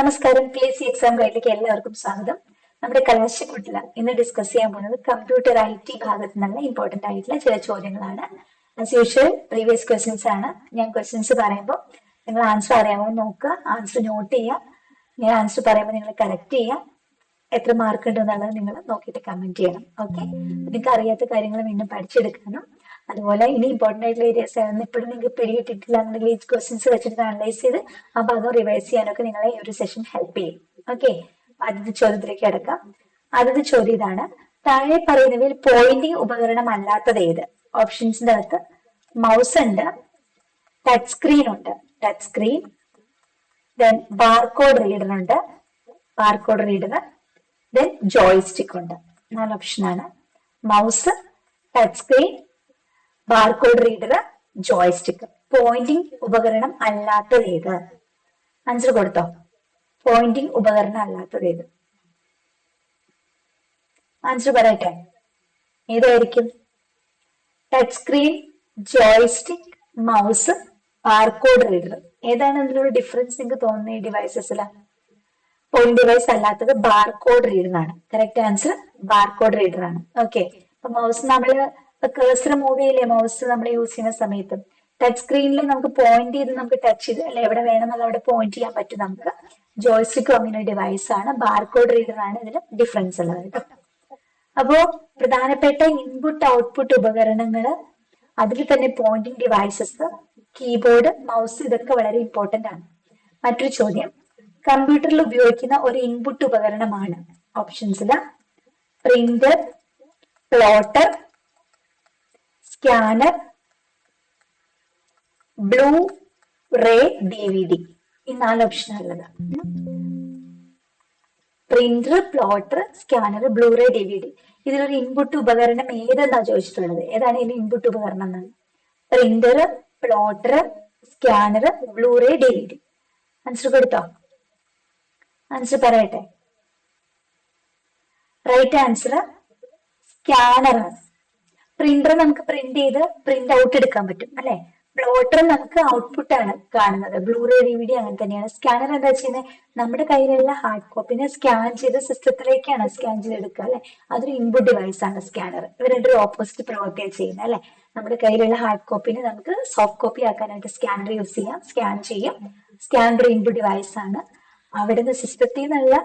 നമസ്കാരം. P S C exam ഗൈഡിലേക്ക് എല്ലാവർക്കും സ്വാഗതം. നമ്മുടെ കലാശക്കൂട്ടിൽ ഇന്ന് ഡിസ്കസ് ചെയ്യാൻ പോകുന്നത് കമ്പ്യൂട്ടർ ഐ ടി ഭാഗത്ത് നിന്നുള്ള ഇമ്പോർട്ടന്റ് ആയിട്ടുള്ള ചില ചോദ്യങ്ങളാണ്. ആസ് യൂഷ്വൽ പ്രീവിയസ് ക്വസ്റ്റ്യൻസ് ആണ്. ഞാൻ ക്വസ്റ്റ്യൻസ് പറയുമ്പോൾ നിങ്ങൾ ആൻസർ അറിയാമോ നോക്കുക. ആൻസർ നോട്ട് ചെയ്യുക. ഞാൻ ആൻസർ പറയുമ്പോൾ നിങ്ങൾ കറക്റ്റ് ചെയ്യുക. എത്ര മാർക്ക് ഉണ്ട് എന്നുള്ളത് നിങ്ങൾ നോക്കിയിട്ട് കമന്റ് ചെയ്യണം. ഓക്കെ നിങ്ങൾക്ക് അറിയാത്ത കാര്യങ്ങൾ വീണ്ടും പഠിച്ചെടുക്കാനും അതുപോലെ ഇനി ഇമ്പോർട്ടന്റ് ആയിട്ടുള്ള ഏരിയസ് ആയിരുന്നു ഇപ്പോഴും നിങ്ങൾക്ക് പിടികിട്ടിട്ടില്ല എന്നുണ്ടെങ്കിൽ ഈ ക്വസ്റ്റ്യൻസ് വെച്ചിട്ട് അനലൈസ് ചെയ്ത് ആ ഭാഗം റിവൈസ് ചെയ്യാനൊക്കെ നിങ്ങളെ ഈ ഒരു സെഷൻ ഹെൽപ്പ് ചെയ്യും. ഓക്കെ ആദ്യത്തെ ചോദ്യത്തിലേക്ക് കിടക്കാം. ആദ്യത്തെ ചോദ്യം ഇതാണ്. താഴെ പറയുന്നവയിൽ പോയിന്റിംഗ് ഉപകരണം അല്ലാത്തത് ഏത്? ഓപ്ഷൻസിന്റെ അകത്ത് മൗസ് ഉണ്ട് ടച്ച് സ്ക്രീൻ ഉണ്ട് touch screen then barcode reader ഉണ്ട് ബാർകോഡ് റീഡർ ദെൻ ജോയിസ്റ്റിക് ഉണ്ട്. നാല് ഓപ്ഷനാണ് mouse touch screen barcode reader joystick pointing ഉപകരണം അല്ലാത്തത് ഏത്? ആൻസർ കൊടുത്തോ? പോയിന്റിംഗ് ഉപകരണം അല്ലാത്തത് ഏത്? ആൻസർ പറയട്ടെ. ഏതായിരിക്കും? Touch screen joystick mouse barcode reader ഏതാണ് അതിലൊരു ഡിഫറൻസ് നിങ്ങൾക്ക് തോന്നുന്ന ഈ ഡിവൈസസിൽ പോയിന്റ് ഡിവൈസ് അല്ലാത്തത് ബാർകോഡ് റീഡർ ആണ് കറക്റ്റ് ആൻസർ ബാർകോഡ് റീഡർ ആണ് ഓക്കെ അപ്പൊ മൗസ് നമ്മൾ കേസർ മൂവ് ചെയ്യില്ലേ മൗസ് നമ്മൾ യൂസ് ചെയ്യുന്ന സമയത്ത്? ടച്ച് സ്ക്രീനിൽ നമുക്ക് പോയിന്റ് ചെയ്ത് നമുക്ക് ടച്ച് ചെയ്ത് അല്ലെ എവിടെ വേണമെന്നുള്ള അവിടെ പോയിന്റ് ചെയ്യാൻ പറ്റും നമുക്ക്. ജോയ്സ്റ്റിക്കും അങ്ങനെ ഒരു ഡിവൈസ് ആണ്. ബാർകോഡ് റീഡർ ആണ് ഇതിൽ ഡിഫറൻസ് ഉള്ളത് കേട്ടോ അപ്പോ പ്രധാനപ്പെട്ട ഇൻപുട്ട് ഔട്ട്പുട്ട് ഉപകരണങ്ങൾ അതിൽ തന്നെ പോയിന്റിംഗ് ഡിവൈസസ് കീബോർഡ് മൗസ് ഇതൊക്കെ വളരെ ഇമ്പോർട്ടന്റ് ആണ്. മറ്റൊരു ചോദ്യം. കമ്പ്യൂട്ടറിൽ ഉപയോഗിക്കുന്ന ഒരു ഇൻപുട്ട് ഉപകരണമാണ്. ഓപ്ഷൻസിൽ printer plotter scanner blu ray D V D ഈ നാല് ഓപ്ഷൻ ഉള്ളത്. Printer plotter scanner blu ray D V D ഇതിലൊരു ഇൻപുട്ട് ഉപകരണം ഏതെന്നാ ചോദിച്ചിട്ടുള്ളത്? ഏതാണ് ഇതിന്റെ ഇൻപുട്ട് ഉപകരണം എന്നാണ് printer plotter scanner blu ray D V D answer കൊടുത്തോ? ആൻസർ പറയട്ടെ. റൈറ്റ് ആൻസർ സ്കാനർ ആണ് പ്രിന്റർ നമുക്ക് പ്രിന്റ് ചെയ്ത് പ്രിന്റ് ഔട്ട് എടുക്കാൻ പറ്റും അല്ലെ? പ്ലോട്ടർ നമുക്ക് ഔട്ട്പുട്ട് ആണ് കാണുന്നത്. ബ്ലൂറേ ഡി വി ഡി അങ്ങനെ തന്നെയാണ്. സ്കാനർ എന്താ ചെയ്യുന്നത് നമ്മുടെ കയ്യിലുള്ള ഹാർഡ് കോപ്പിനെ സ്കാൻ ചെയ്ത് സിസ്റ്റത്തിലേക്കാണ് സ്കാൻ ചെയ്ത് എടുക്കുക അല്ലെ? അതൊരു ഇൻപുട്ട് ഡിവൈസ് ആണ് സ്കാനർ ഇവർ രണ്ടൊരു ഓപ്പോസിറ്റ് പ്രവർത്തിയാണ് ചെയ്യുന്നത് അല്ലെ? നമ്മുടെ കയ്യിലുള്ള ഹാർഡ് കോപ്പിനെ നമുക്ക് സോഫ്റ്റ് കോപ്പി ആക്കാനായിട്ട് സ്കാനർ യൂസ് ചെയ്യാം. സ്കാൻ ചെയ്യും. സ്കാനർ ഇൻപുട്ട് ഡിവൈസ് ആണ്. അവിടുന്ന് സിസ്റ്റത്തിൽ നിന്നുള്ള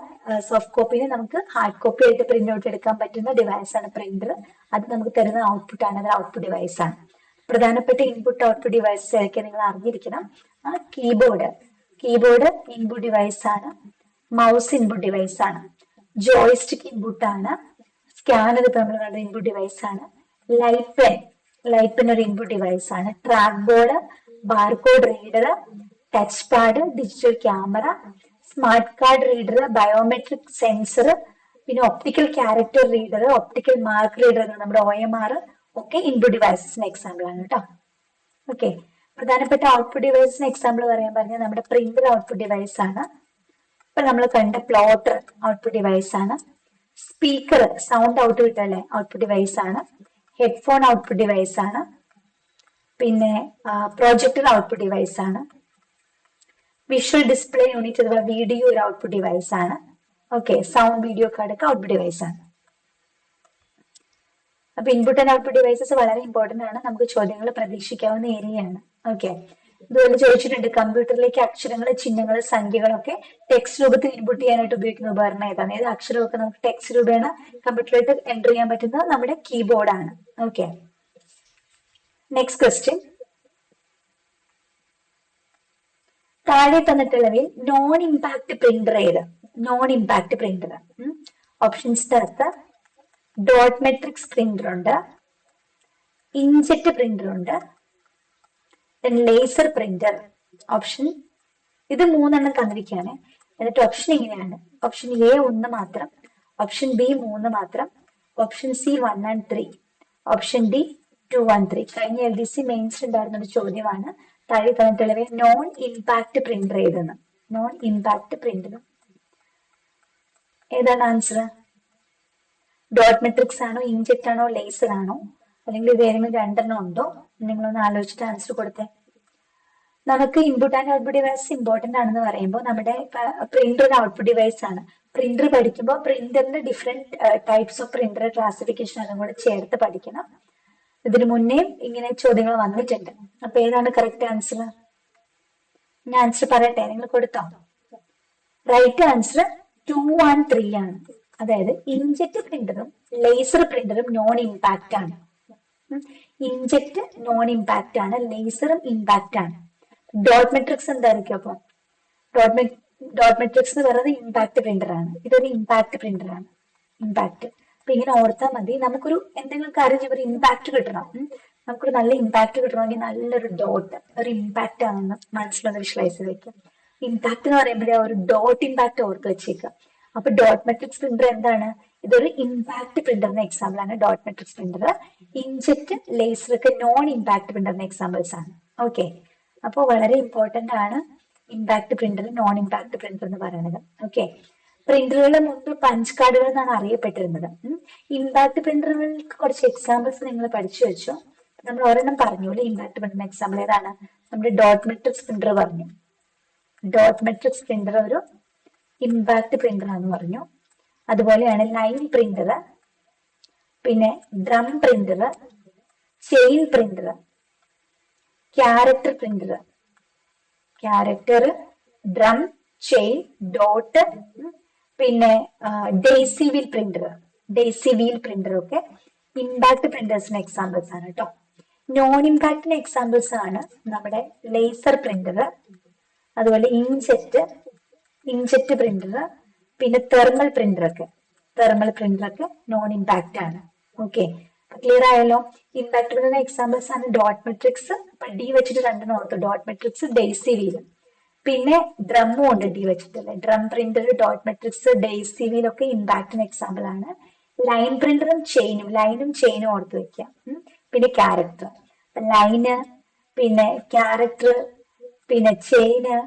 സോഫ്റ്റ് കോപ്പിനെ നമുക്ക് ഹാർഡ് കോപ്പി ആയിട്ട് പ്രിന്റ് ഔട്ട് എടുക്കാൻ പറ്റുന്ന ഡിവൈസ് ആണ് പ്രിന്റർ അത് നമുക്ക് തരുന്ന ഔട്ട്പുട്ട് ആണ് അത് ഔട്ട്പുട്ട് ഡിവൈസ് ആണ്. പ്രധാനപ്പെട്ട ഇൻപുട്ട് ഔട്ട്പുട്ട് ഡിവൈസ് ഏതൊക്കെ നിങ്ങൾ അറിഞ്ഞിരിക്കണം. ആ കീബോർഡ് കീബോർഡ് ഇൻപുട്ട് ഡിവൈസ് ആണ്. മൗസ് ഇൻപുട്ട് ഡിവൈസ് ആണ്. ജോയിസ്റ്റിക് ഇൻപുട്ട് ആണ്. സ്കാനർ ഇപ്പൊ നമ്മൾ കണ്ട ഇൻപുട്ട് ഡിവൈസ് ആണ്. ലൈറ്റ് പെൻ ലൈറ്റ് പെൻ ഒരു ഇൻപുട്ട് ഡിവൈസ് ആണ്. Track board barcode reader touch pad digital camera smart card reader biometric sensor പിന്നെ optical character reader optical mark reader നമ്മുടെ ഒ എം ആർ ഒക്കെ input ഡിവൈസസിന് example ആണ് കേട്ടോ okay പ്രധാനപ്പെട്ട output ഡിവൈസിന് example പറയാൻ പറഞ്ഞാൽ നമ്മുടെ പ്രിന്റർ ഔട്ട്പുട്ട് ഡിവൈസ് ആണ്. ഇപ്പൊ നമ്മൾ കണ്ട പ്ലോട്ടർ ഔട്ട്പുട്ട് ഡിവൈസ് ആണ്. സ്പീക്കർ സൗണ്ട് ഔട്ട് കിട്ടല്ലേ ഔട്ട്പുട്ട് ഡിവൈസ് ആണ്. ഹെഡ്ഫോൺ ഔട്ട്പുട്ട് ഡിവൈസ് ആണ്. പിന്നെ പ്രൊജക്ടർ ഔട്ട്പുട്ട് ഡിവൈസ് ആണ്. വിഷ്വൽ ഡിസ്പ്ലേ യൂണിറ്റ് അഥവാ വീഡിയോ ഒരു ഔട്ട്പുട്ട് ഡിവൈസ് ആണ്. ഓക്കെ സൗണ്ട് വീഡിയോ കാർഡ് ഒക്കെ ഔട്ട്പുട്ട് ഡിവൈസ് ആണ്. അപ്പൊ ഇൻപുട്ട് ആൻഡ് ഔട്ട്പുട്ട് ഡിവൈസസ് വളരെ ഇമ്പോർട്ടന്റ് ആണ്. നമുക്ക് ചോദ്യങ്ങൾ പ്രതീക്ഷിക്കാവുന്ന ഏരിയയാണ് ഓക്കെ ഇതുപോലെ ചോദിച്ചിട്ടുണ്ട് കമ്പ്യൂട്ടറിലേക്ക് അക്ഷരങ്ങൾ ചിഹ്നങ്ങൾ സംഖ്യകളൊക്കെ ടെക്സ്റ്റ് രൂപത്തിൽ ഇൻപുട്ട് ചെയ്യാനായിട്ട് ഉപയോഗിക്കുന്ന ഉപകരണം ഏതാണ്? ഏത് അക്ഷരമൊക്കെ നമുക്ക് ടെക്സ്റ്റ് രൂപേണ കമ്പ്യൂട്ടറിലേക്ക് എന്റർ ചെയ്യാൻ പറ്റുന്നത്? നമ്മുടെ കീബോർഡാണ് ഓക്കെ നെക്സ്റ്റ് ക്വസ്റ്റ്യൻ താഴെ തന്നിട്ടുള്ളവയിൽ നോൺ ഇമ്പാക്ട് പ്രിന്റർ ഏത്? നോൺ ഇമ്പാക്ട് പ്രിന്റർ ഓപ്ഷൻസ് അകത്ത് ഡോട്ട് മെട്രിക്സ് പ്രിന്റർ ഉണ്ട്. ഇഞ്ചറ്റ് പ്രിന്റർ ഉണ്ട്. ലേസർ പ്രിന്റർ ഓപ്ഷൻ ഇത് മൂന്നെണ്ണം തന്നിരിക്കുകയാണ്. എന്നിട്ട് ഓപ്ഷൻ ഇങ്ങനെയാണ്. ഓപ്ഷൻ എ ഒന്ന് മാത്രം. ഓപ്ഷൻ ബി മൂന്ന് മാത്രം. Option C one and three option D two one three കഴിഞ്ഞ എൽ ഡി സി മെയിൻസ് ഉണ്ടായിരുന്ന ഒരു ചോദ്യമാണ്. താഴെ തന്നിട്ടുള്ളവയെ നോൺ ഇമ്പാക്ട് പ്രിന്റർ ഏതെന്ന് നോൺ ഇമ്പാക്ട് പ്രിന്റർ ഏതാണ് ആൻസർ ഡോട്ട് മെട്രിക്സ് ആണോ ഇഞ്ചെക്ട് ആണോ ലേസർ ആണോ? അല്ലെങ്കിൽ ഇത് ഏതെങ്കിലും രണ്ടെണ്ണം ഉണ്ടോ? നിങ്ങളൊന്ന് ആലോചിച്ചിട്ട് ആൻസർ കൊടുത്തേ. നമുക്ക് input and output device important ആണെന്ന് പറയുമ്പോൾ നമ്മുടെ പ്രിന്റർ ഒരു ഔട്ട്പുട്ട് ഡിവൈസ് ആണ്. പ്രിന്റർ പഠിക്കുമ്പോൾ പ്രിന്ററിന്റെ different types of printer classification അതും കൂടെ ചേർത്ത് പഠിക്കണം. ഇതിനു മുന്നേ ഇങ്ങനെ ചോദ്യങ്ങൾ വന്നിട്ടുണ്ട്. അപ്പൊ ഏതാണ് കറക്റ്റ് ആൻസർ ഞാൻ ആൻസർ പറയട്ടെ. നിങ്ങൾ കൊടുത്തോ? Right answer two and three ആണ്. അതായത് ഇഞ്ചക്ട് പ്രിന്ററും ലേസർ പ്രിന്ററും നോൺ ഇമ്പാക്റ്റ് ആണ്. ഇഞ്ചക്ട് നോൺ ഇമ്പാക്റ്റ് ആണ് ലേസറും ഇമ്പാക്റ്റ് ആണ്. ഡോട്ട് മെട്രിക്സ് എന്തായിരിക്കും അപ്പൊ? ഡോട്ട് ഡോട്ട് മെട്രിക്സ് എന്ന് പറയുന്നത് ഇമ്പാക്ട് പ്രിന്റർ ആണ്. ഇതൊരു ഇമ്പാക്ട് പ്രിന്റർ ആണ്. ഇമ്പാക്ട് അപ്പൊ ഇങ്ങനെ ഓർത്താൽ മതി. നമുക്കൊരു എന്തെങ്കിലും കാര്യം ചെയ്യുമ്പോൾ ഒരു ഇമ്പാക്ട് കിട്ടണം. നമുക്കൊരു നല്ല ഇമ്പാക്ട് കിട്ടണമെങ്കിൽ നല്ലൊരു ഡോട്ട് ഒരു ഇമ്പാക്ട് ആണെന്ന് മനസ്സിലൊന്ന് വിഷ്വലൈസ് ചെയ്ത് ഇമ്പാക്ട് എന്ന് പറയുമ്പോഴേ ഒരു ഡോട്ട് ഇമ്പാക്ട് ഓർത്ത് വെച്ചേക്കുക അപ്പൊ ഡോട്ട് മെട്രിക്സ് പ്രിന്റർ എന്താണ്? ഇതൊരു ഇമ്പാക്ട് പ്രിന്ററിന്റെ എക്സാമ്പിൾ ആണ് dot matrix printer inkjet laser ഒക്കെ നോൺ ഇമ്പാക്ട് പ്രിന്ററിന്റെ എക്സാമ്പിൾസ് ആണ്. ഓക്കെ അപ്പോൾ വളരെ ഇമ്പോർട്ടന്റ് ആണ് impact printer non impact printer എന്ന് പറയുന്നത്. ഓക്കെ പ്രിന്ററുകളുടെ മുമ്പ് പഞ്ച് കാർഡുകൾ എന്നാണ് അറിയപ്പെട്ടിരുന്നത്. ഇമ്പാക്ട് പ്രിന്ററുകൾക്ക് കുറച്ച് എക്സാമ്പിൾസ് നിങ്ങൾ പഠിച്ചു വെച്ചു. നമ്മൾ ഒരെണ്ണം പറഞ്ഞു. അല്ലെ? ഇമ്പാക്ട് പ്രിന്റർ എക്സാമ്പിൾ ഏതാണ്? നമ്മുടെ ഡോട്ട് മെട്രിക്സ് പ്രിന്റർ പറഞ്ഞു. ഡോട്ട് മെട്രിക്സ് പ്രിന്റർ ഒരു ഇമ്പാക്ട് പ്രിന്റർ ആണെന്ന് പറഞ്ഞു. അതുപോലെയാണ് ലൈൻ പ്രിന്റർ പിന്നെ drum printer chain printer character printer character drum chain dot പിന്നെ daisy wheel printer daisy wheel printer ഒക്കെ ഇമ്പാക്ട് പ്രിന്റേഴ്സിന് എക്സാമ്പിൾസ് ആണ് കേട്ടോ നോൺ ഇമ്പാക്ടിന് എക്സാമ്പിൾസ് ആണ് നമ്മുടെ ലേസർ പ്രിന്റർ അതുപോലെ ഇൻജെറ്റ് ഇൻജെറ്റ് പ്രിന്റർ പിന്നെ തെർമൽ പ്രിന്റർ ഒക്കെ. തെർമൽ പ്രിന്റർ ഒക്കെ നോൺ ഇമ്പാക്ട് ആണ് ഓക്കെ ക്ലിയർ ആയല്ലോ? ഇമ്പാക്ട് പ്രിന്റർ എക്സാമ്പിൾസ് ആണ് ഡോട്ട് മെട്രിക്സ് ഡി വെച്ചിട്ട് രണ്ടെണ്ണം ഓർത്തു. ഡോട്ട് മെട്രിക്സ് ഡേസി വീൽ പിന്നെ ഡ്രമ്മും ഉണ്ട് D വെച്ചിട്ടല്ലേ drum printer dot matrix daisy wheel ഒക്കെ ഇമ്പാക്ടിന് എക്സാമ്പിൾ ആണ്. ലൈൻ പ്രിന്ററും ചെയിനും ലൈനും ചെയിനും ഓർത്ത് വെക്കാം. പിന്നെ ക്യാരക്ടർ ലൈന് പിന്നെ ക്യാരക്ടർ പിന്നെ chain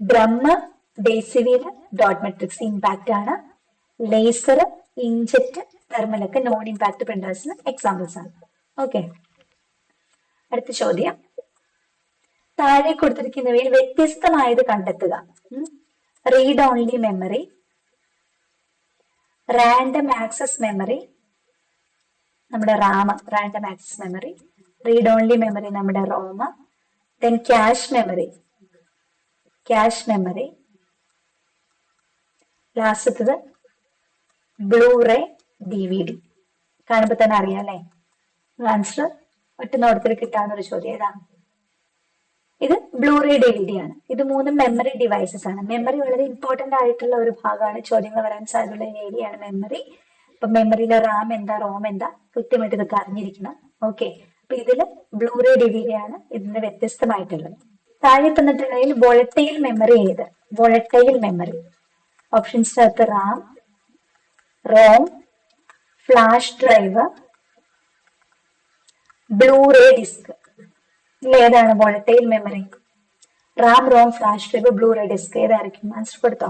drum daisy dot matrix impact ആണ്. ലേസർ ഇഞ്ചറ്റ് തെർമലൊക്കെ നോൺ ഇമ്പാക്ട് പ്രിന്റേഴ്സിന് എക്സാമ്പിൾസ് ആണ്. ഓക്കെ അടുത്ത ചോദ്യം. താഴെ കൊടുത്തിരിക്കുന്നവയിൽ വ്യത്യസ്തമായത് കണ്ടെത്തുക. Read only memory random access memory നമ്മുടെ RAM random access memory read only memory നമ്മുടെ ROM. Then cache memory cache memory ലാസ്റ്റത്തത് blu ray D V D കാണുമ്പോൾ തന്നെ അറിയാം അല്ലേ? ആൻസർ ഒറ്റ നോട്ടത്തിൽ കിട്ടാവുന്ന ഒരു ചോദ്യം ഏതാണ്? ഇത് ബ്ലൂറേ ആണ്. ഇത് മൂന്ന് മെമ്മറി ഡിവൈസസ് ആണ്. മെമ്മറി വളരെ ഇമ്പോർട്ടന്റ് ആയിട്ടുള്ള ഒരു ഭാഗമാണ്. ചോദ്യങ്ങൾ വരാൻ സാധ്യതയുള്ള ഏരിയയാണ് മെമ്മറി അപ്പൊ മെമ്മറിയിലെ റാം എന്താ റോം എന്താ? കൃത്യമായിട്ട് ഇതൊക്കെ അറിഞ്ഞിരിക്കണം. ഓക്കെ അപ്പൊ ഇതിൽ ബ്ലൂറേ ഡി വി ഡി ആണ് ഇതിന് വ്യത്യസ്തമായിട്ടുള്ളത്. താഴെ തന്നിട്ടുള്ളതിൽ വോളറ്റൈൽ മെമ്മറി ഏത്? വോളറ്റൈൽ മെമ്മറി ഓപ്ഷൻസ് അകത്ത് RAM ROM flash drive blu ray disc ഇതിൽ ഏതാണ് volatile memory RAM ROM flash drive blu ray disc ഏതായിരിക്കും? മനസ്സിൽപ്പെടുത്തോ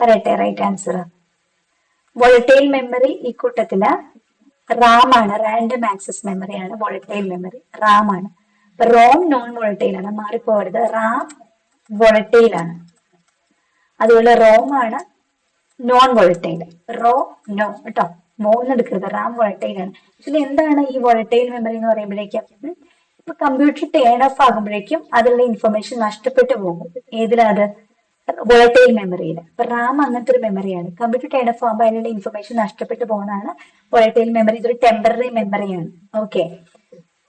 പറയട്ടെ റൈറ്റ് ആൻസർ വോളറ്റൈൽ മെമ്മറി ഈ കൂട്ടത്തിൽ റാം ആണ് റാൻഡം ആക്സസ് മെമ്മറി ആണ് വോളറ്റൈൽ മെമ്മറി റാം ആണ്. റോം നോൺ വോളറ്റൈൽ ആണ് മാറിപ്പോകരുത്. റാം വോളറ്റൈൽ ആണ്. അതുപോലെ റോം ആണ് നോൺ വോളറ്റൈൽ റോ നോ കേട്ടോ. മോന്ന് എടുക്കരുത് റാം വോളറ്റൈൽ ആണ്. ആക്ച്വലി എന്താണ് ഈ വോളറ്റൈൽ മെമ്മറി എന്ന് പറയുമ്പോഴേക്കും? കമ്പ്യൂട്ടർ ടേൺ ഓഫ് ആകുമ്പോഴേക്കും അതിലുള്ള ഇൻഫർമേഷൻ നഷ്ടപ്പെട്ടു പോകും. ഏതിലത്? വോളറ്റൈൽ മെമ്മറിയിൽ ഇപ്പൊ റാം അങ്ങനത്തെ ഒരു മെമ്മറിയാണ് കമ്പ്യൂട്ടർ ടേൺ ഓഫ് ആകുമ്പോൾ അതിലുള്ള ഇൻഫർമേഷൻ നഷ്ടപ്പെട്ടു പോകുന്നതാണ്. വോളറ്റൈൽ മെമ്മറി ഇതൊരു ടെമ്പററി മെമ്മറിയാണ് ഓക്കെ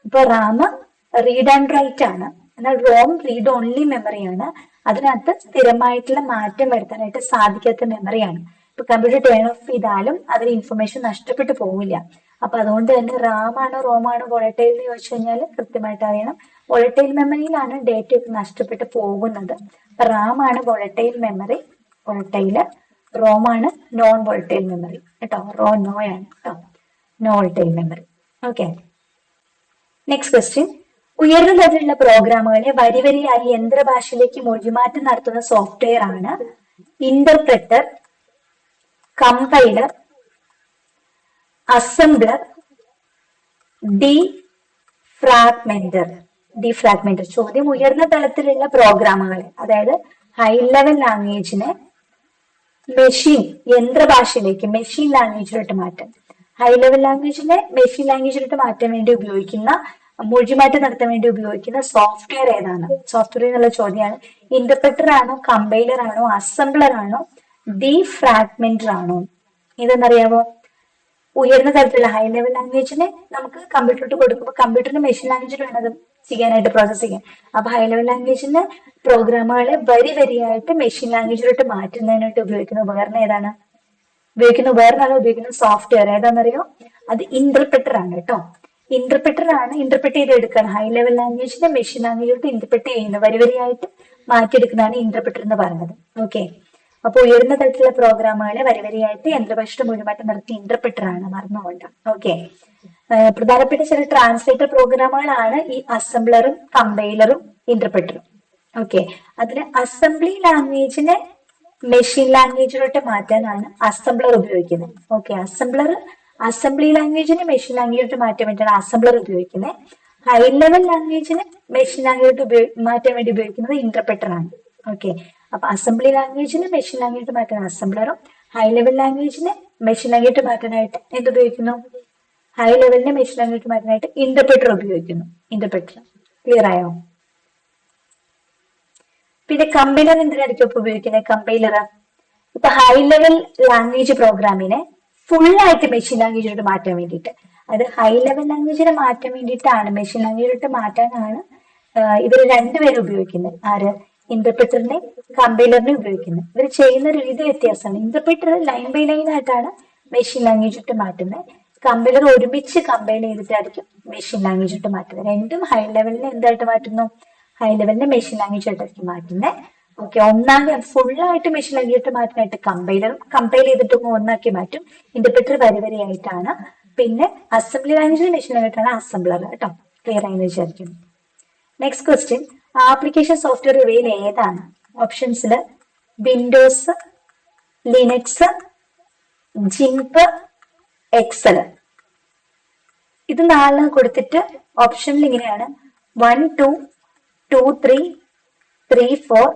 ഇപ്പൊ റാം റീഡ് ആൻഡ് റൈറ്റ് ആണ്. എന്നാൽ റോം റീഡ് ഓൺലി മെമ്മറിയാണ് അതിനകത്ത് സ്ഥിരമായിട്ടുള്ള മാറ്റം വരുത്താനായിട്ട് സാധിക്കാത്ത മെമ്മറിയാണ് ഇപ്പൊ കമ്പ്യൂട്ടർ ടേൺ ഓഫ് ചെയ്താലും അതിൽ ഇൻഫർമേഷൻ നഷ്ടപ്പെട്ടു പോവില്ല. അപ്പൊ അതുകൊണ്ട് തന്നെ റാമാണോ റോമാണോ വോളറ്റൈൽ എന്ന് ചോദിച്ചു കഴിഞ്ഞാൽ കൃത്യമായിട്ട് അറിയണം. വോളറ്റൈൽ മെമ്മറിയിലാണ് ഡേറ്റ ഒക്കെ നഷ്ടപ്പെട്ടു പോകുന്നത്. റാമാണ് വോളറ്റൈൽ മെമ്മറി വോളറ്റൈൽ റോമാണ് നോൺ വോളറ്റൈൽ മെമ്മറി. കേട്ടോ? റോ നോ ആണ് കേട്ടോ. Non volatile memory. Okay. Next question ഉയർന്ന തരത്തിലുള്ള പ്രോഗ്രാമുകളെ വരി വരിയായി യന്ത്രഭാഷയിലേക്ക് മൊഴിമാറ്റം നടത്തുന്ന സോഫ്റ്റ്വെയർ ആണ് interpreter compiler assembler defragmenter defragmenter ചോദ്യം ഉയർന്ന തലത്തിലുള്ള പ്രോഗ്രാമുകളെ അതായത് ഹൈ ലെവൽ ലാംഗ്വേജിനെ മെഷീൻ യന്ത്രഭാഷയിലേക്ക് മെഷീൻ ലാംഗ്വേജിലോട്ട് മാറ്റം ഹൈ ലെവൽ ലാംഗ്വേജിനെ മെഷീൻ ലാംഗ്വേജിലോട്ട് മാറ്റാൻ വേണ്ടി ഉപയോഗിക്കുന്ന മൊഴിമാറ്റം നടത്താൻ വേണ്ടി ഉപയോഗിക്കുന്ന സോഫ്റ്റ്വെയർ ഏതാണ്? സോഫ്റ്റ്വെയർ എന്നുള്ള ചോദ്യമാണ്. ഇന്റർപ്രറ്റർ ആണോ കമ്പൈലർ ആണോ അസംബ്ലർ ആണോ ഡി ഫ്രാഗ്മെന്റർ ആണോ ഇതെന്നറിയാമോ ഉയർന്ന തരത്തിലുള്ള ഹൈ ലെവൽ ലാംഗ്വേജിനെ നമുക്ക് കമ്പ്യൂട്ടറിട്ട് കൊടുക്കുമ്പോൾ കമ്പ്യൂട്ടറിന് മെഷീൻ ലാംഗ്വേജിൽ അത് ചെയ്യാനായിട്ട് പ്രോസസ് ചെയ്യാൻ അപ്പൊ ഹൈ ലെവൽ ലാംഗ്വേജിന് പ്രോഗ്രാമുകളെ വരി വരിയായിട്ട് മെഷീൻ ലാംഗ്വേജിലോട്ട് മാറ്റുന്നതിനായിട്ട് ഉപയോഗിക്കുന്ന ഉപകരണം ഏതാണ്? ഉപയോഗിക്കുന്ന ഉപകരണം അല്ല ഉപയോഗിക്കുന്ന സോഫ്റ്റ്വെയർ ഏതാണെന്നറിയോ അത് ഇന്റർപ്രിറ്റർ ആണ് കേട്ടോ. ഇന്റർപ്രിറ്റർ ആണ് ഇന്റർപ്രിറ്റ് ചെയ്ത് എടുക്കുകയാണ് ഹൈ ലെവൽ ലാംഗ്വേജിനെ മെഷീൻ ലാംഗ്വേജിലോട്ട് ഇന്റർപ്രിറ്റ് ചെയ്യുന്നത്. വരി വരിയായിട്ട് മാറ്റിയെടുക്കുന്നതാണ് ഇന്റർപ്രിറ്റർ എന്ന് പറയുന്നത്. ഓക്കെ അപ്പൊ ഉയർന്ന തലത്തിലുള്ള പ്രോഗ്രാമുകളെ വരിവരിയായിട്ട് യന്ത്രഭാഷയുടെ മൊഴിമാറ്റം നടത്തിയ ഇന്റർപ്രറ്റർ ആണ്. മറന്നുകൊണ്ട് ഓക്കെ പ്രധാനപ്പെട്ട ചില ട്രാൻസ്ലേറ്റർ പ്രോഗ്രാമുകളാണ് ഈ അസംബ്ലറും കമ്പൈലറും ഇന്റർപ്രിറ്ററും ഓക്കെ അതിൽ അസംബ്ലി ലാംഗ്വേജിനെ മെഷീൻ ലാംഗ്വേജിലോട്ട് മാറ്റാനാണ് അസംബ്ലർ ഉപയോഗിക്കുന്നത്. ഓക്കെ അസംബ്ലർ അസംബ്ലി ലാംഗ്വേജിനെ മെഷീൻ ലാംഗ്വേജിലോട്ട് മാറ്റാൻ വേണ്ടിയാണ് അസംബ്ലർ ഉപയോഗിക്കുന്നത്. ഹൈ ലെവൽ ലാംഗ്വേജിനെ മെഷീൻ ലാംഗ്വേജിലോട്ട് മാറ്റാൻ വേണ്ടി ഉപയോഗിക്കുന്നത് ഇന്റർപ്രറ്റർ ആണ്. ഓക്കെ അപ്പൊ അസംബ്ലി ലാംഗ്വേജിന് മെഷീൻ ലാംഗ്വേജ് മാറ്റാൻ അസംബ്ലറും ഹൈ ലെവൽ ലാംഗ്വേജിന് മെഷീൻ ലാംഗ്വേജ് മാറ്റാനായിട്ട് എന്ത് ഉപയോഗിക്കുന്നു? ഹൈ ലെവലിന് മെഷീൻ ലാംഗ്വേജ് മാറ്റാനായിട്ട് ഇന്റർപ്രറ്റർ ഉപയോഗിക്കുന്നു. ഇന്റർപ്രറ്റർ ക്ലിയർ ആയോ? പിന്നെ കമ്പൈലർ എന്തിനായിരിക്കും ഉപയോഗിക്കുന്നത്? കമ്പൈലർ ഇപ്പൊ ഹൈ ലെവൽ ലാംഗ്വേജ് പ്രോഗ്രാമിനെ ഫുൾ ആയിട്ട് മെഷീൻ ലാംഗ്വേജിലോട്ട് മാറ്റാൻ വേണ്ടിയിട്ട്. അത് ഹൈ ലെവൽ ലാംഗ്വേജിനെ മാറ്റാൻ വേണ്ടിയിട്ടാണ് മെഷീൻ ലാംഗ്വേജിലോട്ട് മാറ്റാനാണ് ഇവർ രണ്ടുപേരും ഉപയോഗിക്കുന്നത്. ആര്? ഇന്റർപ്രിറ്ററിനെ കമ്പൈലറിനെ ഉപയോഗിക്കുന്നത് ഇവർ ചെയ്യുന്ന ഒരു രീതി വ്യത്യാസമാണ്. ഇന്റർപ്രിറ്റർ ലൈൻ ബൈ ലൈൻ ആയിട്ടാണ് മെഷീൻ ലാംഗ്വേജ് ഇട്ട് മാറ്റുന്നത് കമ്പൈലർ ഒരുമിച്ച് കമ്പൈൽ ചെയ്തിട്ടായിരിക്കും മെഷീൻ ലാംഗ്വേജ് ഇട്ട് മാറ്റുന്നത് രണ്ടും ഹൈ ലെവലിനെ എന്തായിട്ട് മാറ്റുന്നു? ഹൈ ലെവലിനെ മെഷീൻ ലാംഗ്വേജ് ആയിട്ടായിരിക്കും മാറ്റുന്നത് ഓക്കെ ഫുൾ ആയിട്ട് മെഷീൻ ലാംഗ്വേജ് ഇട്ട് മാറ്റാനായിട്ട് കമ്പൈലറും കമ്പൈൽ ചെയ്തിട്ട് ഒന്നാക്കി മാറ്റും. ഇന്റർപ്രിറ്റർ വരി വരിയായിട്ടാണ് പിന്നെ അസംബ്ലി ലാംഗ്വേജിൽ മെഷീൻ ലാംഗ്വേജ് ആണ് അസംബ്ലർ കേട്ടോ? ക്ലിയർ ആയെന്ന് വിചാരിക്കുന്നു. നെക്സ്റ്റ് ക്വസ്റ്റ്യൻ ആപ്ലിക്കേഷൻ സോഫ്റ്റ്വെയർ ഇവയിൽ ഏതാണ്? ഓപ്ഷൻസിൽ വിൻഡോസ് ലിനക്സ് ജിംപ് എക്സൽ. ഇത് നാലെണ്ണം കൊടുത്തിട്ട് ഓപ്ഷനിൽ ഇങ്ങനെയാണ്. One two two three three four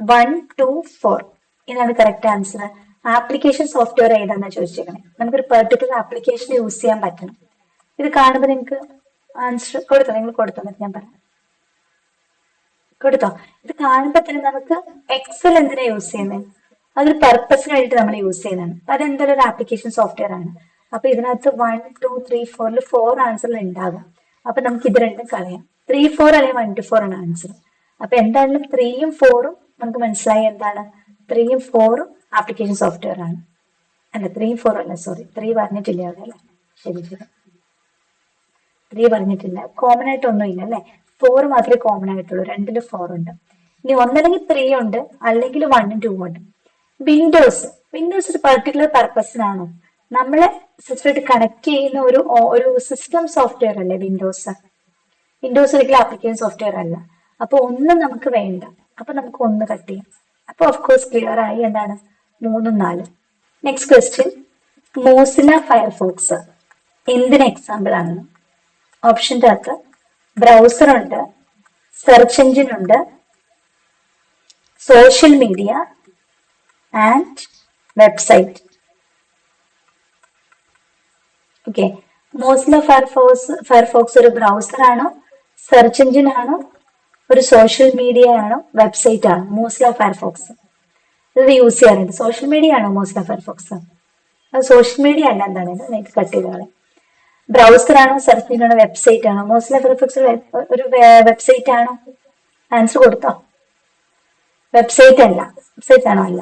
one two four. ഇതാണ് കറക്റ്റ് ആൻസർ ആപ്ലിക്കേഷൻ സോഫ്റ്റ്വെയർ ഏതാണെന്ന് ചോദിച്ചേക്കണേ? നമുക്കൊരു പെർട്ടിക്കുലർ ആപ്ലിക്കേഷൻ യൂസ് ചെയ്യാൻ പറ്റണം. ഇത് കാണുമ്പോൾ നിങ്ങൾക്ക് ആൻസർ കൊടുത്തോ? നിങ്ങൾ കൊടുത്തോ? ഞാൻ പറയാം. കൊടുത്തോ. ഇത് കാണുമ്പോൾ തന്നെ നമുക്ക് എക്സൽ എന്തിനാ യൂസ് ചെയ്യുന്നത് അതൊരു പർപ്പസിന് വേണ്ടിയിട്ട് നമ്മൾ യൂസ് ചെയ്യുന്നതാണ്. അതെന്തായാലും ഒരു ആപ്ലിക്കേഷൻ സോഫ്റ്റ്വെയർ ആണ്. അപ്പൊ ഇതിനകത്ത് വൺ ടു ത്രീ ഫോറിൽ ഫോർ ആൻസറിൽ ഉണ്ടാകും അപ്പൊ നമുക്ക് ഇത് രണ്ടും കളയാം. ത്രീ ഫോർ അല്ലെങ്കിൽ വൺ ടു ഫോർ ആണ് ആൻസർ അപ്പൊ എന്തായാലും ത്രീയും ഫോറും നമുക്ക് മനസ്സിലായി എന്താണ്? ത്രീയും ഫോറും ആപ്ലിക്കേഷൻ സോഫ്റ്റ്വെയർ ആണ്. അല്ല ത്രീയും ഫോറും അല്ല സോറി ത്രീ പറഞ്ഞിട്ടില്ല അവിടെ അല്ലേ? ശരി ശരി. ത്രീ പറഞ്ഞിട്ടില്ല. കോമൺ ആയിട്ട് ഒന്നുമില്ല അല്ലെ? ഫോർ മാത്രമേ കോമൺ ആയിട്ടുള്ളൂ. രണ്ടിൽ ഫോർ ഉണ്ട്. ഇനി ഒന്നല്ലെങ്കിൽ ത്രീ ഉണ്ട്. അല്ലെങ്കിൽ വണ്ണും ടൂ ഉണ്ട്. വിൻഡോസ് വിൻഡോസ് ഒരു പർട്ടിക്കുലർ പർപ്പസിനാണോ നമ്മളെ സിസ്റ്റമായിട്ട് കണക്ട് ചെയ്യുന്ന ഒരു ഒരു സിസ്റ്റം സോഫ്റ്റ്വെയർ അല്ലേ വിൻഡോസ് വിൻഡോസ് ഒരിക്കലും ആപ്ലിക്കേഷൻ സോഫ്റ്റ്വെയർ അല്ല. അപ്പൊ ഒന്ന് നമുക്ക് വേണ്ട. അപ്പൊ നമുക്ക് ഒന്ന് കട്ട് ചെയ്യാം. അപ്പൊ ഓഫ് കോഴ്സ് ക്ലിയർ ആയി എന്താണ്? മൂന്നും നാലും. നെക്സ്റ്റ് ക്വസ്റ്റ്യൻ മോസില ഫയർഫോക്സ് എന്തിന് എക്സാമ്പിൾ ആണ്? ഓപ്ഷന്റെ അകത്ത് ബ്രൗസർ ഉണ്ട് സെർച്ച് എഞ്ചിൻ ഉണ്ട് social media and website. Okay. Mozilla Firefox Firefox ഒരു ബ്രൗസർ ആണോ സെർച്ച് എഞ്ചിൻ ആണോ ഒരു സോഷ്യൽ മീഡിയ ആണോ വെബ്സൈറ്റ് ആണോ മോസില ഫയർഫോക്സ്. ഇത് യൂസ് ചെയ്യാറുണ്ട്. സോഷ്യൽ മീഡിയ ആണോ മോസില ഫയർഫോക്സ് സോഷ്യൽ മീഡിയ അല്ല എന്താണ് ഇത് നിങ്ങൾക്ക് കട്ട് ചെയ്തോളെ. ബ്രൗസർ ആണോ സെർച്ച് ആണോ വെബ്സൈറ്റ് ആണോ മോസില ഫയർഫോക്സ് ഒരു വെബ്സൈറ്റ് ആണോ ആൻസർ കൊടുത്തോ? വെബ്സൈറ്റ് അല്ല വെബ്സൈറ്റ് ആണോ അല്ല.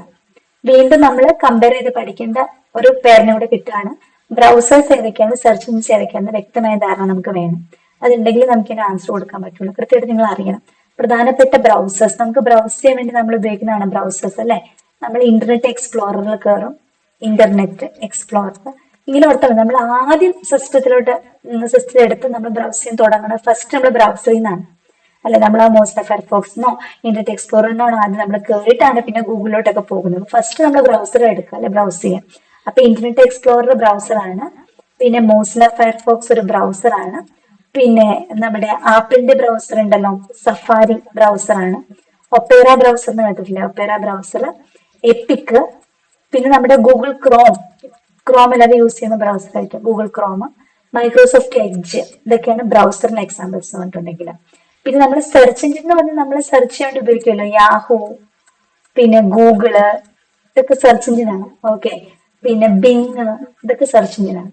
വീണ്ടും നമ്മൾ കമ്പയർ ചെയ്ത് പഠിക്കേണ്ട ഒരു പേരിനെ കൂടെ കിട്ടുകയാണ് ബ്രൗസേഴ്സ് ഏതൊക്കെയാണ് സെർച്ച് എഞ്ചിൻസ് ഏതൊക്കെയാണ് വ്യക്തമായ ധാരണ നമുക്ക് വേണം. അതുണ്ടെങ്കിൽ നമുക്ക് ഇതിന് ആൻസർ കൊടുക്കാൻ പറ്റുള്ളൂ. കൃത്യമായിട്ട് നിങ്ങൾ അറിയണം. പ്രധാനപ്പെട്ട ബ്രൗസേഴ്സ് നമുക്ക് ബ്രൗസ് ചെയ്യാൻ വേണ്ടി നമ്മൾ ഉപയോഗിക്കുന്നതാണ് ബ്രൗസേഴ്സ് അല്ലെ? നമ്മൾ ഇന്റർനെറ്റ് എക്സ്പ്ലോററിൽ കയറും. ഇന്റർനെറ്റ് എക്സ്പ്ലോറർ ഇങ്ങനെ ഓർത്താൽ നമ്മൾ ആദ്യം സിസ്റ്റത്തിലോട്ട് സിസ്റ്റത്തിൽ എടുത്ത് നമ്മൾ ബ്രൗസ് ചെയ്യാൻ തുടങ്ങണം. ഫസ്റ്റ് നമ്മൾ ബ്രൗസറിൽ നിന്നാണ്. അല്ലെ നമ്മൾ ആ മോസ്റ്റ് ഫയർഫോക്സിനോ ഇന്റർനെറ്റ് എക്സ്പ്ലോററിനോ ആദ്യം നമ്മൾ കയറിയിട്ടാണ് പിന്നെ ഗൂഗിളിലോട്ടൊക്കെ പോകുന്നത്. ഫസ്റ്റ് നമ്മൾ ബ്രൗസർ എടുക്കുക അല്ലെ ബ്രൗസ് ചെയ്യാം അപ്പൊ ഇന്റർനെറ്റ് എക്സ്പ്ലോറർ ബ്രൗസർ ആണ്. പിന്നെ മോസില ഫയർഫോക്സ് ഒരു ബ്രൗസർ ആണ്. പിന്നെ നമ്മുടെ ആപ്പിളിന്റെ ബ്രൗസർ ഉണ്ടല്ലോ സഫാരി ബ്രൗസർ ആണ്. ഒപ്പേറ ബ്രൗസർ എന്ന് കേട്ടിട്ടില്ലേ? ഒപ്പേറ ബ്രൗസർ എപ്പിക്ക് പിന്നെ നമ്മുടെ ഗൂഗിൾ ക്രോം ക്രോം അല്ലാതെ യൂസ് ചെയ്യുന്ന ബ്രൗസർ ആയിരിക്കും. ഗൂഗിൾ ക്രോം മൈക്രോസോഫ്റ്റ് എഡ്ജ് ഇതൊക്കെയാണ് ബ്രൗസറിന് എക്സാമ്പിൾസ് പറഞ്ഞിട്ടുണ്ടെങ്കിൽ. പിന്നെ നമ്മൾ സെർച്ച് എഞ്ചിൻ എന്ന് പറഞ്ഞാൽ നമ്മൾ സെർച്ച് ചെയ്യാൻ വേണ്ടി ഉപയോഗിക്കുമല്ലോ. യാഹു പിന്നെ ഗൂഗിൾ ഇതൊക്കെ സെർച്ച് ആണ്. ഓക്കെ പിന്നെ ബിങ് ഇതൊക്കെ സെർച്ച് ആണ്.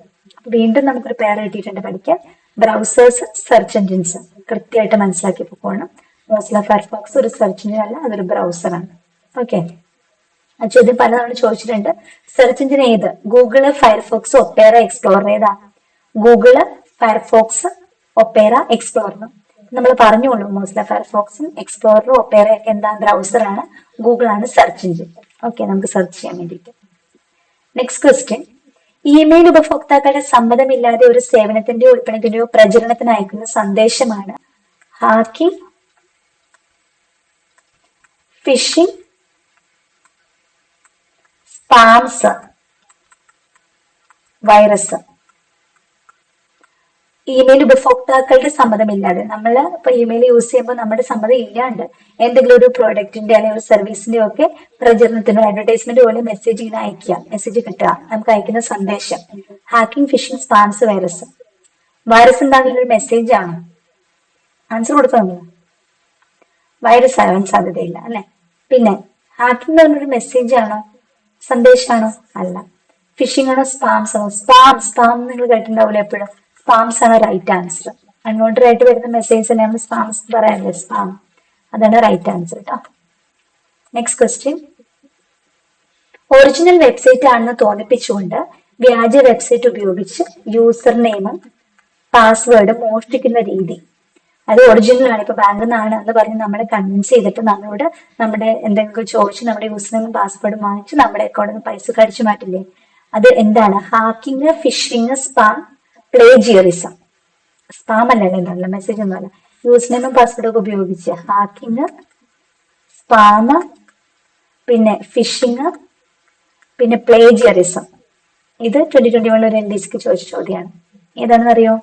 വീണ്ടും നമുക്കൊരു പേര് കിട്ടിയിട്ടുണ്ട് പഠിക്കാൻ. ബ്രൗസേഴ്സ് സെർച്ച് എഞ്ചിൻസ് കൃത്യമായിട്ട് മനസ്സിലാക്കി പോകണം. മോസില ഫയർഫോക്സ് ഒരു സെർച്ച് എഞ്ചിൻ അല്ല അതൊരു ബ്രൗസറാണ് ഓക്കെ ആ ചോദ്യം പലതവണ ചോദിച്ചിട്ടുണ്ട്. സെർച്ച് എഞ്ചിൻ ഏത്? ഗൂഗിൾ ഫയർഫോക്സ് ഒപ്പേറ എക്സ്പ്ലോർ ഏതാ? ഗൂഗിൾ ഫയർഫോക്സ് ഒപ്പേറ എക്സ്പ്ലോറർ നമ്മൾ പറഞ്ഞോളൂ മോസില ഫയർഫോക്സും എക്സ്പ്ലോററും ഒപ്പേറ ഒക്കെ എന്താ? ബ്രൗസർ ആണ്. ഗൂഗിൾ ആണ് സെർച്ച് എഞ്ചിൻ ഓക്കെ നമുക്ക് സെർച്ച് ചെയ്യാൻ വേണ്ടിയിട്ട്. നെക്സ്റ്റ് ക്വസ്റ്റ്യൻ ഇമെയിൽ ഉപഭോക്താക്കളുടെ സമ്മതമില്ലാതെ ഒരു സേവനത്തിന്റെയോ ഉൽപ്പന്നത്തിന്റെയോ പ്രചരണത്തിന് അയക്കുന്ന സന്ദേശമാണ് hacking phishing spams virus email ഉപഭോക്താക്കളുടെ സമ്മതമില്ലാതെ നമ്മൾ ഇപ്പൊ ഇമെയിൽ യൂസ് ചെയ്യുമ്പോൾ നമ്മുടെ സമ്മതം ഇല്ലാണ്ട് എന്തെങ്കിലും ഒരു പ്രോഡക്റ്റിന്റെ അല്ലെങ്കിൽ ഒരു സർവീസിന്റെ ഒക്കെ പ്രചരണത്തിനോ അഡ്വർടൈസ്മെന്റ് പോലെ മെസ്സേജ് ഇങ്ങനെ അയക്കുക. മെസ്സേജ് കിട്ടുക. നമുക്ക് അയക്കുന്ന സന്ദേശം. Hacking phishing spams virus virus എന്താണെങ്കിലും ഒരു മെസ്സേജ് ആണ് ആൻസർ നമ്മൾ വൈറസ് ആവാൻ സാധ്യതയില്ല അല്ലെ? പിന്നെ ഹാക്കിംഗ് എന്ന് പറഞ്ഞൊരു മെസ്സേജ് ആണോ? സന്ദേശമാണോ അല്ല. ഫിഷിംഗ് ആണോ? സ്പാംസ് ആണോ? സ്പാം സ്പാം നിങ്ങൾ കേട്ടിട്ടുണ്ടാവില്ല എപ്പോഴും? സ്പാംസ് ആണ് റൈറ്റ് ആൻസർ അൺവോണ്ടഡ് ആയിട്ട് വരുന്ന മെസ്സേജ് നമ്മൾ സ്പാംസ് പറയാറില്ലേ? സ്പാം അതാണ് റൈറ്റ് ആൻസർ കേട്ടോ നെക്സ്റ്റ് ക്വസ്റ്റ്യൻ ഒറിജിനൽ വെബ്സൈറ്റ് ആണെന്ന് തോന്നിപ്പിച്ചുകൊണ്ട് വ്യാജ വെബ്സൈറ്റ് ഉപയോഗിച്ച് യൂസർ നെയിമും പാസ്വേഡും മോഷ്ടിക്കുന്ന രീതി. അത് ഒറിജിനൽ ആണ്. ഇപ്പൊ ബാങ്കിൽ നിന്നാണ് എന്ന് പറഞ്ഞ് നമ്മളെ കൺവിൻസ് ചെയ്തിട്ട് നമ്മളോട് നമ്മുടെ എന്തെങ്കിലും ചോദിച്ച് നമ്മുടെ യൂസർ നിന്നും പാസ്വേഡ് വാങ്ങിച്ച് നമ്മുടെ അക്കൗണ്ടിൽ നിന്ന് പൈസ കടിച്ചു മാറ്റില്ലേ? അത് എന്താണ്? Hacking phishing spam plagiarism spam അല്ലല്ലോ എന്താണല്ലോ മെസ്സേജ് ഒന്നുമല്ല യൂസർ നെയിമും പാസ്വേഡ് ഒക്കെ ഉപയോഗിച്ച് ഹാക്കിങ് സ്പാം പിന്നെ ഫിഷിങ് പിന്നെ പ്ലേജിയറിസം ഇത് ട്വന്റി ട്വന്റി വൺ ഒരു എൻ ഡി സിക്ക് ചോദിച്ച ചോദ്യമാണ്. ഏതാണെന്ന് അറിയോ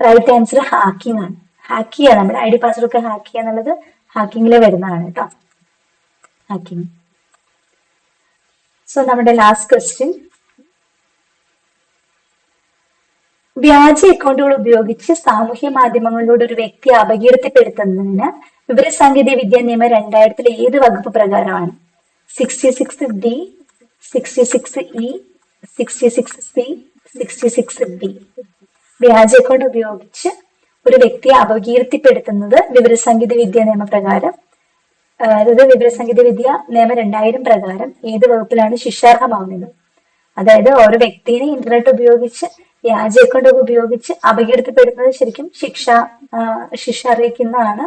റൈറ്റ് ആൻസർ ഹാക്കിംഗ് ആണ്. ഹാക്ക് ചെയ്യുക. നമ്മുടെ ഐ ഡി പാസ്വേഡ് ഒക്കെ ഹാക്ക് ചെയ്യുക എന്നുള്ളത് ഹാക്കിങ്ങിൽ വരുന്നതാണ് കേട്ടോ. ഹാക്കിങ് സോ നമ്മുടെ ലാസ്റ്റ് ക്വസ്റ്റ്യൻ വ്യാജ അക്കൗണ്ടുകൾ ഉപയോഗിച്ച് സാമൂഹ്യ മാധ്യമങ്ങളിലൂടെ ഒരു വ്യക്തി അപകീർത്തിപ്പെടുത്തുന്നതിന് വിവരസാങ്കേതിക വിദ്യാ നിയമം രണ്ടായിരത്തിലെ ഏത് വകുപ്പ് പ്രകാരമാണ്? Sixty six D sixty six E sixty six C sixty six D വ്യാജ അക്കൗണ്ട് ഉപയോഗിച്ച് ഒരു വ്യക്തിയെ അപകീർത്തിപ്പെടുത്തുന്നത് വിവരസാങ്കേതിക വിദ്യ നിയമപ്രകാരം. അതായത് വിവരസാങ്കേതിക വിദ്യ നിയമം രണ്ടായിരം പ്രകാരം ഏത് വകുപ്പിലാണ് ശിക്ഷാർഹമാവുന്നത്. അതായത് ഓരോ വ്യക്തിയെ ഇന്റർനെറ്റ് ഉപയോഗിച്ച് വ്യാജ അക്കൗണ്ട് ഉപയോഗിച്ച് അപകീർത്തിപ്പെടുന്നത് ശരിക്കും ശിക്ഷ ശിക്ഷ അറിയിക്കുന്നതാണ്.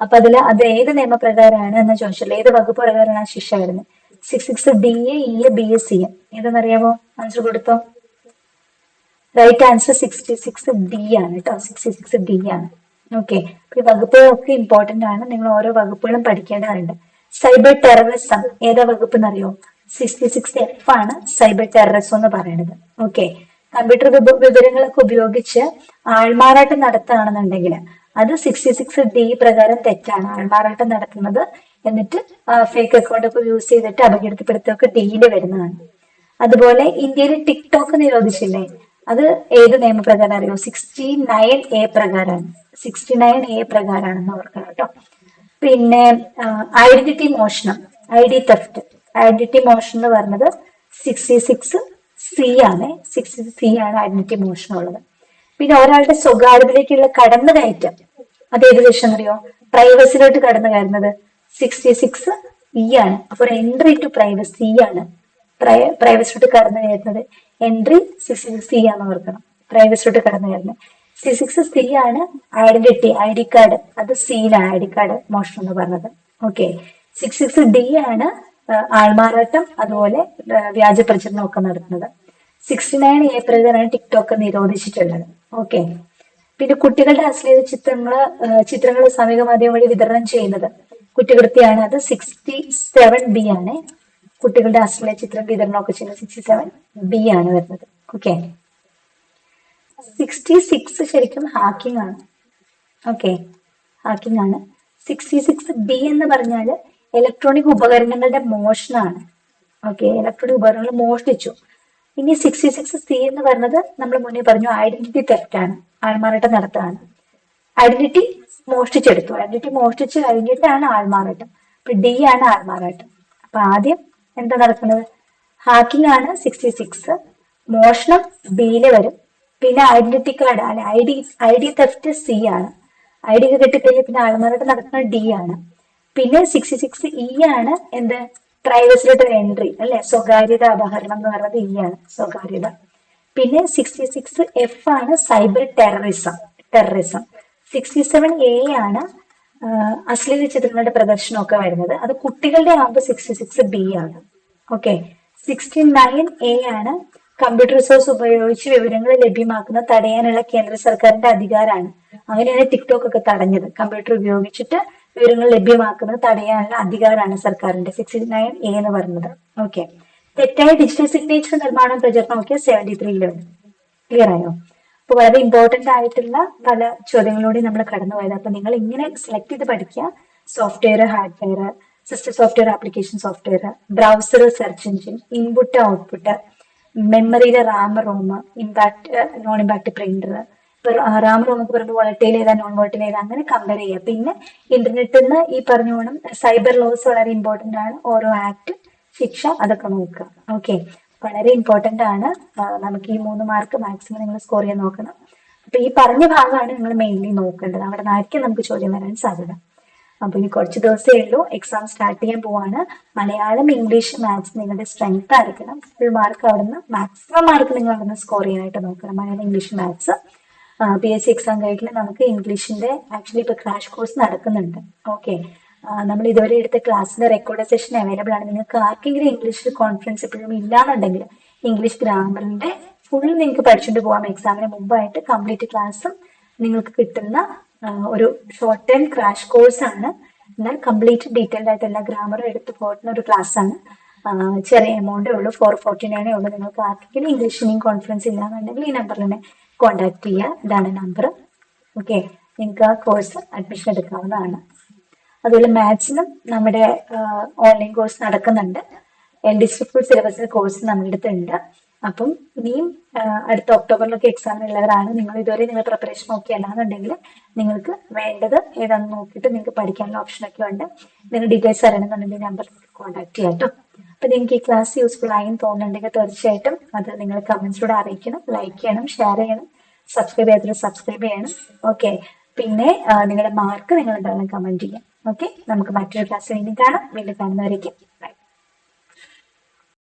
അപ്പൊ അതിൽ അത് ഏത് നിയമപ്രകാരമാണ് എന്ന് ചോദിച്ചില്ല ഏത് വകുപ്പ് പ്രകാരമാണ് ശിക്ഷ വരുന്നത്? Six six D A E B S C M ഏതെന്നറിയാമോ answer കൊടുത്തോ? Right answer sixty six D ആണ് കേട്ടോ സിക്സ്റ്റി സിക്സ് ഡി ആണ്. ഓക്കെ ഈ വകുപ്പുകളൊക്കെ ഇമ്പോർട്ടന്റ് ആണ്. നിങ്ങൾ ഓരോ വകുപ്പുകളും പഠിക്കേണ്ടതുണ്ട് സൈബർ ടെററിസം ഏതാ വകുപ്പ് എന്നറിയോ? സിക്സ്റ്റി സിക്സ് എഫ് ആണ് സൈബർ ടെററിസം എന്ന് പറയുന്നത്. ഓക്കെ കമ്പ്യൂട്ടർ വിവരങ്ങളൊക്കെ ഉപയോഗിച്ച് ആൾമാറാട്ടം നടത്തുകയാണെന്നുണ്ടെങ്കിൽ അത് സിക്സ്റ്റി സിക്സ് ഡി പ്രകാരം തെറ്റാണ്. ആൾമാറാട്ടം നടത്തുന്നത് എന്നിട്ട് ഫേക്ക് അക്കൗണ്ട് ഒക്കെ യൂസ് ചെയ്തിട്ട് അപകീർത്തിപ്പെടുത്തുകയൊക്കെ ഡിയിൽ വരുന്നതാണ്. അതുപോലെ ഇന്ത്യയിൽ ടിക്ടോക്ക് നിരോധിച്ചില്ലേ? അത് ഏത് നിയമപ്രകാരം അറിയോ? സിക്സ്റ്റി നയൻ എ പ്രകാരമാണ്. സിക്സ്റ്റി നയൻ എ പ്രകാരമാണെന്ന് ഓർക്കണം കേട്ടോ. പിന്നെ ഐഡന്റിറ്റി മോഷണം ഐ ഡി തെഫ്റ്റ് ഐഡന്റിറ്റി മോഷണം എന്ന് പറഞ്ഞത് സിക്സ്റ്റി സിക്സ് സി ആണ്. സിക്സ്റ്റി സി ആണ് ഐഡന്റിറ്റി മോഷണം ഉള്ളത്. പിന്നെ ഒരാളുടെ സ്വകാര്യതയിലേക്കുള്ള കടന്നു കയറ്റം അത് സെക്ഷൻ അറിയോ? പ്രൈവസിലോട്ട് കടന്നു കയറുന്നത് സിക്സ്റ്റി സിക്സ് ഇ ആണ്. അപ്പോൾ എൻട്രി ടു പ്രൈവസി ആണ്. പ്രൈവസിലോട്ട് കടന്നു കയറുന്നത് എൻട്രി സിക്സ് സിക്സ് സി ആണെന്ന് ഓർക്കണം. പ്രൈവസിലോട്ട് കടന്നു വരുന്നത് സി സിക്സ് സി ആണ് ഐഡന്റിറ്റി ഐ ഡി കാർഡ്. അത് സിയിലാണ് ഐ ഡി കാർഡ് മോഷണം എന്ന് പറഞ്ഞത്. ഓക്കെ. സിക്സ് സിക്സ് ഡി ആണ് ആൾമാറാട്ടം അതുപോലെ വ്യാജ പ്രചരണം ഒക്കെ നടത്തുന്നത്. സിക്സ്റ്റി നയൻ എ പ്രകാരമാണ് ടിക്ടോക്ക് നിരോധിച്ചിട്ടുള്ളത്. ഓക്കെ. പിന്നെ കുട്ടികളുടെ അശ്ലീല ചിത്രങ്ങൾ ചിത്രങ്ങൾ സാമൂഹിക മാധ്യമം വഴി വിതരണം ചെയ്യുന്നത് കുറ്റകൃത്യമാണ് അത് സിക്സ്റ്റി സെവൻ ബി ആണ്. കുട്ടികളുടെ അശ്ലീല ചിത്രം വിതരണം ഒക്കെ ചെയ്യുന്നത് സിക്സ്റ്റി സെവൻ ബി ആണ് വരുന്നത്. ഓക്കെ സിക്സ്റ്റി സിക്സ് ശരിക്കും ഹാക്കിംഗ് ആണ്. ഓക്കെ ഹാക്കിംഗ് ആണ്. സിക്സ്റ്റി സിക്സ് ബി എന്ന് പറഞ്ഞാൽ ഇലക്ട്രോണിക് ഉപകരണങ്ങളുടെ മോഷണമാണ് ഓക്കെ ഇലക്ട്രോണിക് ഉപകരണങ്ങൾ മോഷ്ടിച്ചു. ഇനി സിക്സ്റ്റി സിക്സ് സി എന്ന് പറഞ്ഞത് നമ്മൾ മുന്നേ പറഞ്ഞു ഐഡന്റിറ്റി തെഫ്റ്റ് ആണ്. ആൾമാറാട്ടം നടത്തുകയാണ് ഐഡന്റിറ്റി മോഷ്ടിച്ചെടുത്തു. ഐഡന്റിറ്റി മോഷ്ടിച്ച് കഴിഞ്ഞിട്ടാണ് ആൾമാറാട്ടം. ഡി ആണ് ആൾമാറാട്ടം. അപ്പൊ ആദ്യം എന്താ നടക്കുന്നത്? ഹാക്കിംഗ് ആണ് സിക്സ്റ്റി സിക്സ് മോഷണം ബിയിൽ വരും. പിന്നെ ഐഡന്റിറ്റി കാർഡ് അല്ലെ I D I D theft C ആണ്. ഐ ഡി ഒക്കെ കിട്ടിക്കഴിഞ്ഞാൽ പിന്നെ ആൾമാരുടെ നടക്കുന്ന ഡി ആണ്. പിന്നെ സിക്സ്റ്റി സിക്സ് ഇ ആണ് എന്ത്? പ്രൈവസിലോട്ട് എൻട്രി അല്ലെ? സ്വകാര്യത അപഹരണം എന്ന് പറയുന്നത് ഇ ആണ് സ്വകാര്യത. പിന്നെ സിക്സ്റ്റി സിക്സ് എഫ് ആണ് cyber terrorism terrorism sixty seven A ആണ് അശ്ലീല ചിത്രങ്ങളുടെ പ്രദർശനമൊക്കെ വരുന്നത്. അത് കുട്ടികളുടെ ആകുമ്പോൾ സിക്സ്റ്റി സിക്സ് ബി ആണ്. ഓക്കെ സിക്സ്റ്റി നയൻ എ ആണ് കമ്പ്യൂട്ടർ റിസോഴ്സ് ഉപയോഗിച്ച് വിവരങ്ങൾ ലഭ്യമാക്കുന്ന തടയാനുള്ള കേന്ദ്ര സർക്കാരിന്റെ അധികാരമാണ്. അങ്ങനെയാണ് ടിക്ടോക്ക് ഒക്കെ തടഞ്ഞത്. കമ്പ്യൂട്ടർ ഉപയോഗിച്ചിട്ട് വിവരങ്ങൾ ലഭ്യമാക്കുന്നത് തടയാനുള്ള അധികാരമാണ് സർക്കാരിന്റെ. സിക്സ്റ്റി നയൻ എ എന്ന് പറഞ്ഞത് ഓക്കെ തെറ്റായ ഡിജിറ്റൽ സിഗ്നേച്ചർ നിർമ്മാണം പ്രചരണം ഒക്കെ സെവന്റി ത്രീയിലുണ്ട് ക്ലിയർ ആയോ? അപ്പൊ വളരെ ഇമ്പോർട്ടന്റ് ആയിട്ടുള്ള പല ചോദ്യങ്ങളോടെ നമ്മൾ കടന്നു പോയത് അപ്പൊ നിങ്ങൾ ഇങ്ങനെ സെലക്ട് ചെയ്ത് പഠിക്കുക. Software hardware system software application software browser search engine input output മെമ്മറിയിലെ RAM ROM impact non impact printer RAM ROM ഒക്കെ പറയുമ്പോൾ വോളറ്റൈൽ ഏതാ നോൺ വോളറ്റൈൽ ഏതാ അങ്ങനെ കമ്പയർ ചെയ്യുക. പിന്നെ ഇന്റർനെറ്റിൽ നിന്ന് ഈ പറഞ്ഞ പോണം സൈബർ ലോസ് വളരെ ഇമ്പോർട്ടന്റ് ആണ്. ഓരോ ആക്ട് ശിക്ഷ അതൊക്കെ നോക്കുക. ഓക്കെ വളരെ ഇമ്പോർട്ടന്റ് ആണ്. നമുക്ക് ഈ മൂന്ന് മാർക്ക് മാക്സിമം നിങ്ങൾ സ്കോർ ചെയ്യാൻ നോക്കണം. അപ്പൊ ഈ പറഞ്ഞ ഭാഗമാണ് നിങ്ങൾ മെയിൻലി നോക്കേണ്ടത്. അവിടെ നിന്നായിരിക്കും നമുക്ക് ചോദ്യം വരാൻ സാധ്യത. അപ്പൊ ഇനി കുറച്ച് ദിവസമേ ഉള്ളൂ. എക്സാം സ്റ്റാർട്ട് ചെയ്യാൻ പോവാണ്. മലയാളം ഇംഗ്ലീഷ് മാത്സ് നിങ്ങളുടെ സ്ട്രെങ്ത് ആയിരിക്കണം. ഫുൾ മാർക്ക് അവിടുന്ന് മാക്സിമം മാർക്ക് നിങ്ങൾ അവിടുന്ന് സ്കോർ ചെയ്യാനായിട്ട് നോക്കണം. Malayalam English maths P S C exam കഴിഞ്ഞിട്ട് നമുക്ക് ഇംഗ്ലീഷിന്റെ ആക്ച്വലി ഇപ്പൊ ക്രാഷ് കോഴ്സ് നടക്കുന്നുണ്ട്. ഓക്കെ നമ്മൾ ഇതുവരെ എടുത്ത ക്ലാസ്സിന്റെ റെക്കോർഡ് സെഷൻ അവൈലബിൾ ആണ്. നിങ്ങൾക്ക് ആർക്കെങ്കിലും ഇംഗ്ലീഷിൽ കോൺഫിഡൻസ് ഇപ്പോഴും ഇല്ലാന്നുണ്ടെങ്കിൽ ഇംഗ്ലീഷ് ഗ്രാമറിന്റെ ഫുൾ നിങ്ങൾക്ക് പഠിച്ചുകൊണ്ട് പോകാം എക്സാമിന് മുമ്പായിട്ട് കംപ്ലീറ്റ് ക്ലാസ്സും നിങ്ങൾക്ക് കിട്ടുന്ന ഒരു ഷോർട്ട് ടൈം ക്രാഷ് കോഴ്സ് ആണ്. എന്നാൽ കംപ്ലീറ്റ് ഡീറ്റെയിൽഡ് ആയിട്ട് എല്ലാ ഗ്രാമറും എടുത്തു പോകുന്ന ഒരു ക്ലാസ് ആണ്. ചെറിയ എമൗണ്ടേ ഉള്ളൂ. ഫോർ ഫോർട്ടി നയനേ ഉള്ളൂ. നിങ്ങൾക്ക് ആർക്കെങ്കിലും ഇംഗ്ലീഷിനെയും കോൺഫിഡൻസ് ഇല്ലാന്നുണ്ടെങ്കിൽ ഈ നമ്പറിൽ തന്നെ കോൺടാക്ട് ചെയ്യുക. ഇതാണ് നമ്പർ ഓക്കെ നിങ്ങൾക്ക് ആ കോഴ്സ് അഡ്മിഷൻ എടുക്കാവുന്നതാണ്. അതുപോലെ മാത്സിനും നമ്മുടെ ഓൺലൈൻ കോഴ്സ് നടക്കുന്നുണ്ട്. എൽ ഡിസ്ട്രിക്ട് സിലബസിൽ കോഴ്സ് നമ്മുടെ അടുത്തുണ്ട്. അപ്പം ഇനിയും അടുത്ത ഒക്ടോബറിലൊക്കെ ഉള്ളവരാണ്. നിങ്ങൾ ഇതുവരെ നിങ്ങൾ പ്രിപ്പറേഷൻ ഓക്കെ അല്ലാന്നുണ്ടെങ്കിൽ നിങ്ങൾക്ക് വേണ്ടത് ഏതാണെന്ന് നോക്കിയിട്ട് നിങ്ങൾക്ക് പഠിക്കാനുള്ള ഓപ്ഷനൊക്കെ ഉണ്ട്. നിങ്ങൾ ഡീറ്റെയിൽസ് അറിയണമെന്നുണ്ടെങ്കിൽ നമ്പർ കോൺടാക്ട് ചെയ്യാം കേട്ടോ അപ്പൊ നിങ്ങൾക്ക് ഈ ക്ലാസ് യൂസ്ഫുൾ ആയി തോന്നുന്നുണ്ടെങ്കിൽ തീർച്ചയായിട്ടും അത് നിങ്ങൾ കമന്റ്സിലൂടെ അറിയിക്കണം ലൈക്ക് ചെയ്യണം ഷെയർ ചെയ്യണം സബ്സ്ക്രൈബ് ചെയ്യാത്തവർ സബ്സ്ക്രൈബ് ചെയ്യണം. ഓക്കെ പിന്നെ നിങ്ങളുടെ മാർക്ക് നിങ്ങൾ എന്തായാലും കമന്റ് ചെയ്യാം. ഓക്കെ നമുക്ക് മറ്റൊരു ക്ലാസ് വീണ്ടും കാണാം. വീണ്ടും കാണുന്നവരേക്കും. ബൈ